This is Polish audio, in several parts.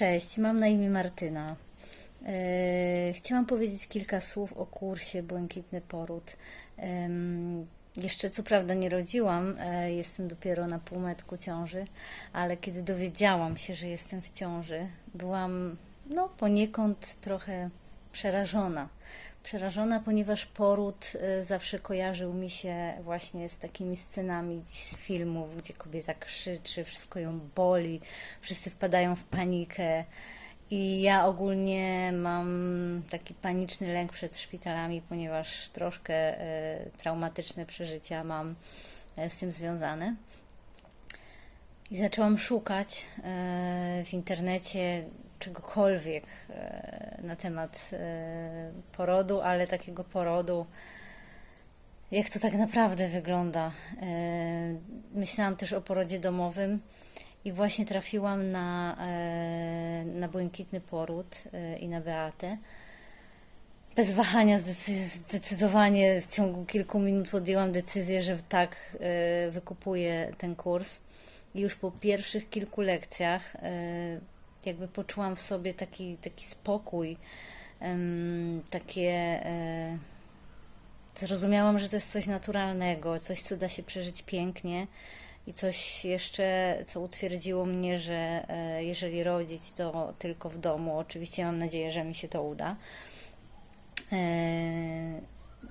Cześć, mam na imię Martyna. E, Chciałam powiedzieć kilka słów o kursie Błękitny Poród. Jeszcze co prawda nie rodziłam, e, jestem dopiero na półmetku ciąży, ale kiedy dowiedziałam się, że jestem w ciąży, byłam no, poniekąd trochę przerażona. Przerażona, ponieważ poród e, zawsze kojarzył mi się właśnie z takimi scenami z filmów, gdzie kobieta krzyczy, wszystko ją boli, wszyscy wpadają w panikę. I ja ogólnie mam taki paniczny lęk przed szpitalami, ponieważ troszkę e, traumatyczne przeżycia mam e, z tym związane. I zaczęłam szukać w internecie czegokolwiek e, na temat e, porodu, ale takiego porodu, jak to tak naprawdę wygląda. E, Myślałam też o porodzie domowym i właśnie trafiłam na, na błękitny poród i na Beatę. Bez wahania zdecy- zdecydowanie w ciągu kilku minut podjęłam decyzję, że tak wykupuję ten kurs. I już po pierwszych kilku lekcjach jakby poczułam w sobie taki, taki spokój, takie e, zrozumiałam, że to jest coś naturalnego, coś, co da się przeżyć pięknie i coś jeszcze, co utwierdziło mnie, że e, jeżeli rodzić, to tylko w domu. Oczywiście mam nadzieję, że mi się to uda. E,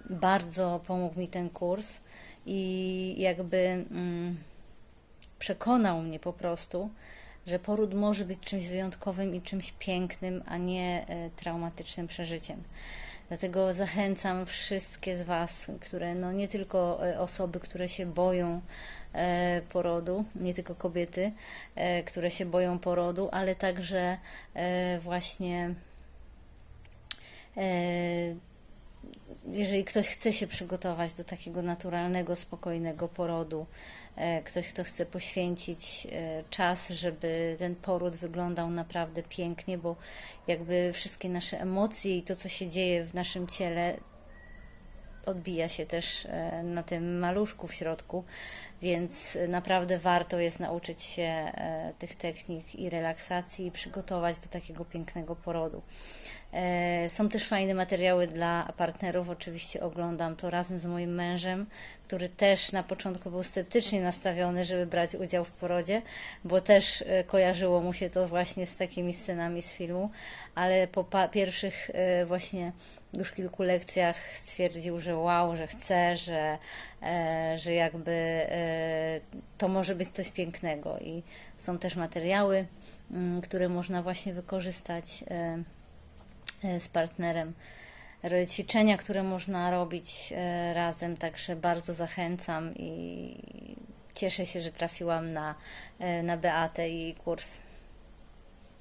Bardzo pomógł mi ten kurs i jakby mm, przekonał mnie po prostu, że poród może być czymś wyjątkowym i czymś pięknym, a nie e, traumatycznym przeżyciem. Dlatego zachęcam wszystkie z Was, które no nie tylko e, osoby, które się boją e, porodu, nie tylko kobiety, które się boją porodu, ale także właśnie jeżeli ktoś chce się przygotować do takiego naturalnego, spokojnego porodu, e, ktoś, kto chce poświęcić e, czas, żeby ten poród wyglądał naprawdę pięknie, bo jakby wszystkie nasze emocje i to, co się dzieje w naszym ciele, odbija się też e, na tym maluszku w środku, więc naprawdę warto jest nauczyć się tych technik i relaksacji i przygotować do takiego pięknego porodu. E, Są też fajne materiały dla partnerów. Oczywiście oglądam to razem z moim mężem, który też na początku był sceptycznie nastawiony, żeby brać udział w porodzie, bo też e, kojarzyło mu się to właśnie z takimi scenami z filmu, ale po pierwszych e, właśnie już kilku lekcjach stwierdził, że wow, że chce, że, że jakby to może być coś pięknego. I są też materiały, mm, które można właśnie wykorzystać. E, z partnerem. Ćwiczenia, które można robić e, razem, także bardzo zachęcam i cieszę się, że trafiłam na, e, na Beatę i kurs.